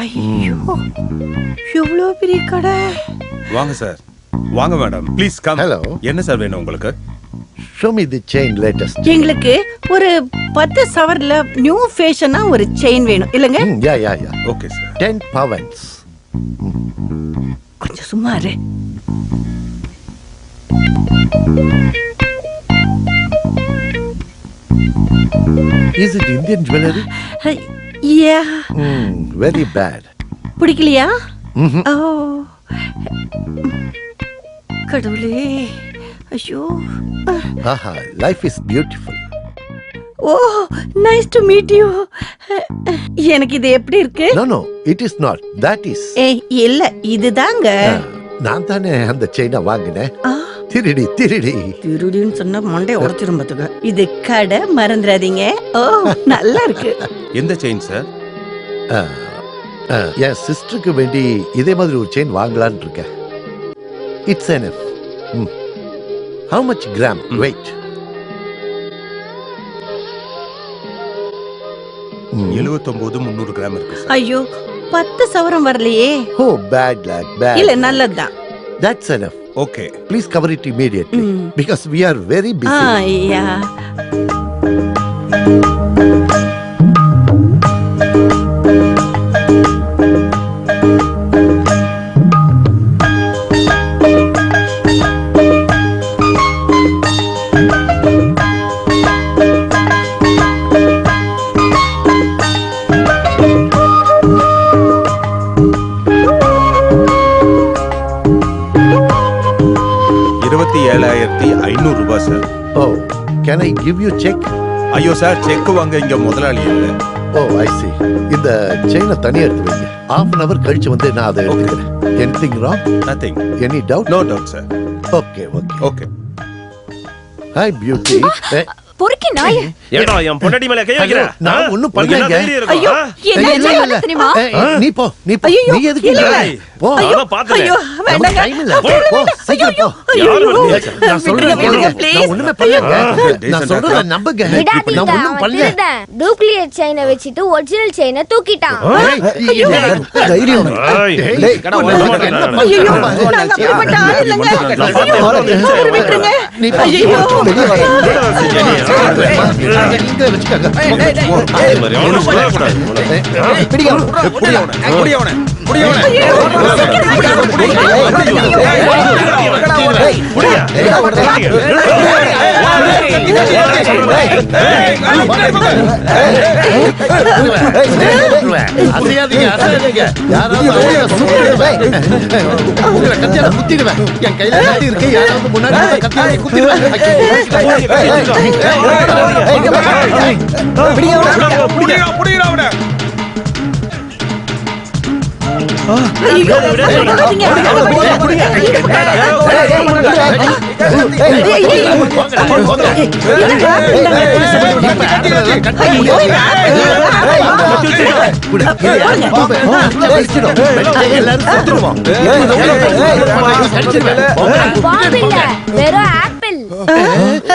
ஐயோ எவ்வளோ பெரிய கடை? வாங்க சார் வாங்க மேடம் ப்ளீஸ் கம் Hello. என்ன சார் வேணும் உங்களுக்கு? Show me the chain latest. எங்களுக்கு ஒரு பத்து சவர்ல நியூ ஃபேஷனா ஒரு செயின் வேணும். இல்லைங்க? yeah, yeah, yeah. Okay sir 10 pavans. கொஞ்சம் சும்மா இரு. Is it Indian jewelry? Yeah Hmm, very bad. பிடிக்கலையா Mhm. ஓ கடவுளே ஐயோ Aha, life is beautiful. Oh nice to meet you எனக்கு இது எப்படி இருக்கு No, no, it is not. That is. ஏய் இல்ல இதுதாங்க Ah, நான் தானே அந்த செயினை வாங்கினேன் திருடி திருடி. திருடின்னு சொன்னா மண்டை உடச்சிரும் பாத்துக்க. இது கடை மறந்துடாதீங்க. ஓ நல்லா இருக்கு. எந்த செயின் சார் என் சிஸ்டருக்கு வேண்டி இதே மாதிரி ஒரு செயின் வாங்கலாம்னு இருக்கேன். It's enough how much gram. Weight எழுவத்தொன்பது முந்நூறு கிராம் இருக்கு ஐயோ பத்து சவரம் வரலையே. ஓ பேட் லக் பேட் இல்ல நல்லதுதான். That's enough Okay. Please cover it immediately mm. because we are very busy. Ah, yeah. ஏழாயிரத்தி ஐநூறு ரூபாய் sir oh can I give you cheque ஐயோ சார் செக் வாங்க இங்க முதலாளி இல்லை. ஓ ஐ சி இந்த செயினை தனியா எடுத்து வைங்க. Half அன் அவர் கழிச்சு வந்து நான் அதை எடுத்துக்கிறேன். Anything wrong nothing any doubt no doubt sir okay okay okay hi beauty பொறுக்கி நாய. ஏடா என் பொண்டாட்டி மேல கை வைக்கிற? நான்? ஒண்ணும் பண்ணலைங்க. ஐயோ? என்ன. தெரியுமா? ஏய், நீ போ நீ போ. நீ எதுக்கு. போ. ஐயோ, அதான் டூப்ளிகேட் செயினை வச்சுட்டு ஒரிஜினல் செயினை தூக்கிட்டான் ஏய், குத்திடுவேன். என் கையில கத்தி இருக்கு. யாராவது முன்னாடி குத்திடுவேன். எல்லாரும் வெறும்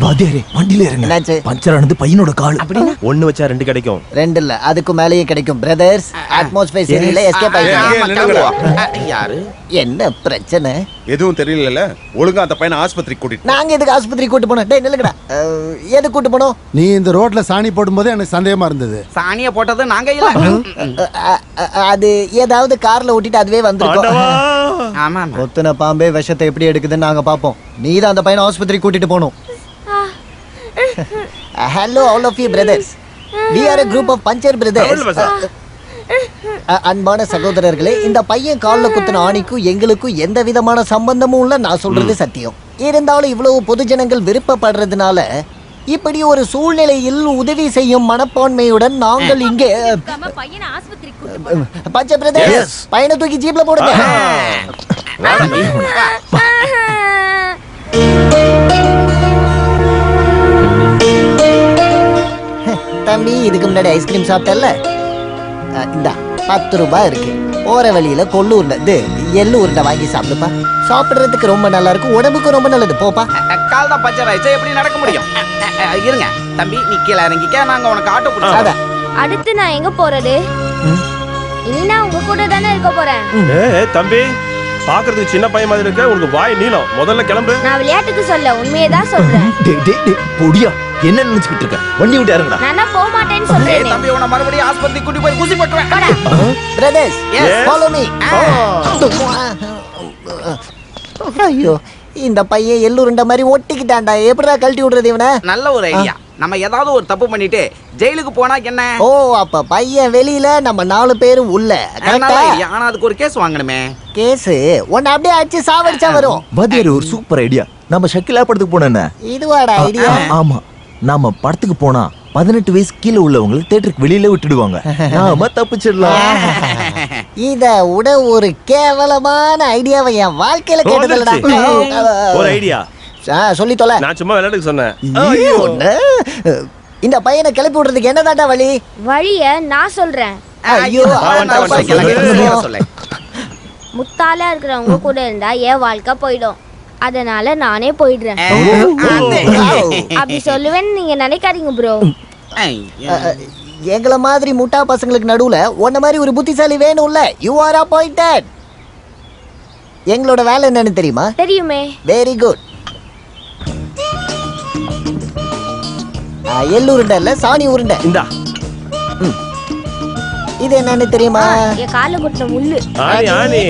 வாத்தியாரே வண்டியில இருங்க என்னாச்சு? பஞ்சர் ஆனது பையனோட கால். அப்படின்னா? ஒண்ணு வச்சா ரெண்டு கிடைக்கும். ரெண்டு இல்ல அதுக்கு மேலேயே கிடைக்கும். பிரதர்ஸ் அட்மாஸ்பியர் சரியில்லை எஸ்கேப் ஆயிட்டாங்க யாரு? என்ன பிரச்சனை? எதுவும் தெரியல ஒழுங்கா அந்த பையனை ஆஸ்பத்திரிக்கு கூட்டிட்டு நாங்க எதுக்கு ஆஸ்பத்திரி கூட்டு போனோம்? டேய் நில்லுங்கடா. எதுக்கு கூட்டு போனோம்? நீ இந்த ரோட்ல சாணி போடும்போது எனக்கு சந்தேகமா இருந்தது. சாணிய போட்டது நாங்க இல்ல. அது ஏதாவது கார்ல ஓட்டிட்டு அதுவே வந்திருக்கோம். ஒத்துன பாம்பே விஷத்தை எப்படி எடுக்குதுன்னு நாங்க பாப்போம் நீ தான் அந்த பையனை ஆஸ்பத்திரி கூட்டிட்டு போகணும். Hello all of you brothers we are a group of puncture brothers. அன்பான சகோதரர்களே இந்த பையன் கால்ல குத்துன ஆணிக்கும் எங்களுக்கும் எந்த விதமான சம்பந்தமும் இல்ல நான் சொல்றது சத்தியம். இருந்தாலும் இவ்வளவு பொதுஜனங்கள் விருப்பப்படுறதுனால இப்படி ஒரு சூழ்நிலையில் உதவி செய்யும் மனப்பான்மையுடன் நாங்கள் இங்கே பச்சை பிரதர்ஸ் பையனை தூக்கி ஜீப்ல போடுங்க. தம்பி இதுக்கு முன்னாடி ஐஸ்கிரீம் சாப்பிட்டல இந்த பத்து ரூபாய் இருக்கு. போற வழியில கொள்ளு உருண்டை இது எள்ளு உருண்டை வாங்கி சாப்பிடுப்பா. சாப்பிடுறதுக்கு ரொம்ப நல்லா இருக்கும் உடம்புக்கு ரொம்ப நல்லது. போப்பா. கால் தான் பஞ்சர் ஆயிடுச்சு எப்படி நடக்க முடியும்? இருங்க. தம்பி நீ கீழே இறங்கிக்க நாங்க உனக்கு ஆட்டோ அதான் அடுத்து நான் எங்க போறது? இனி நான் உங்க கூட தானே இருக்க போறேன். ஏய் தம்பி பாக்குறதுக்கு சின்ன பையன் மாதிரி இருக்க உனக்கு வாய் நீளம். முதல்ல கிளம்பு. நான் விளையாட்டுக்கு சொல்ல உண்மையை தான் சொல்றேன் டேய் பொடியா. என்ன நினைச்சுக்கிட்டு இருக்க? வண்டி விட்டு இறங்குடா. நான் போக மாட்டேன்னு சொல்றேன். தம்பி உன மறுபடியும் ஆஸ்பத்திரி கூட்டி போய் ஊசி போட்டுருவேன். பிரதர்ஸ். ஃபாலோ மீ ஐயோ இந்த பையன் எள்ளுருண்டை மாதிரி ஒட்டிக்கிட்டான்டா. எப்படிடா கழட்டி விடுறது இவனை? நல்ல ஒரு ஐடியா நம்ம ஏதாவது ஒரு தப்பு பண்ணிட்டு ஜெயிலுக்கு போனா என்ன? ஓ அப்ப பையன் வெளியில நம்ம நாலு பேரும் உள்ள. ஆனா அதுக்கு ஒரு கேஸ் வாங்கணுமே. கேஸ். உன்னை அப்படியே அடிச்சு சாவடிச்சா வரும். வாத்தியாரே ஒரு சூப்பர் ஐடியா நம்ம ஷக்கிலா படத்துக்கு போனோம் என்ன? இதுவாடா ஐடியா ஆமா. நாம படத்துக்கு போனா பதினெட்டு வயசு கீழே உள்ளவங்களை தேட்டருக்கு வெளியில விட்டுடுவாங்க நாம தப்பிச்சிடலாம் இத விட ஒரு கேவலமான ஐடியாவை என் வாழ்க்கையில கேட்டதில்லடா ஒரு ஐடியா சொல்லி தொலை நான் சும்மா விளையாட்டுக்கு சொன்னேன். இந்த பையனை கிளப்பி விடுறதுக்கு என்னதாண்டா வழி வழிய நான் சொல்றேன் ஐயோ. முத்தாலா இருக்கிறவங்க கூட இருந்தா என் வாழ்க்கை போயிடும் அதனால நானே போயிடுறேன். அப்படி சொல்லுவேன்னு நீங்க நினைக்காதீங்க ப்ரோ எங்களை மாதிரி முட்டா பசங்களுக்கு நடுவுல உன்ன மாதிரி ஒரு புத்திசாலி வேணும்ல. யூ ஆர் அப்பாயிண்டட் எங்களோட வேலை என்னன்னு தெரியுமா? தெரியுமே. வெரி குட் எள்ளு உருண்டை இல்ல சாணி உருண்டை. இந்தா. இது என்னன்னு தெரியுமா? என் கால குட்டின முள்ளு. ஆனி ஆனி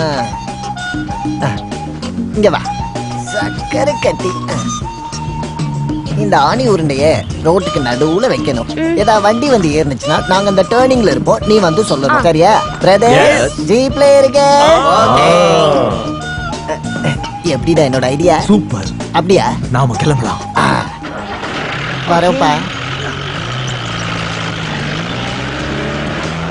ஆ. இங்க வா. சக்கரை கட்டி. இந்த ஆணி உருண்டைய ரோட்டுக்கு நடுவுல வைக்கணும். ஏதாவது வண்டி வந்து ஏறுனுச்சுன்னா நாங்க அந்த டேர்னிங்ல இருப்போம். நீ வந்து சொல்லணும். சரியா? பிரதர். ஜீப்ல இருக்க எப்படிடா என்னோட ஐடியா சூப்பர் அப்படியா? நாம கிளம்பலாம். வரோப்பா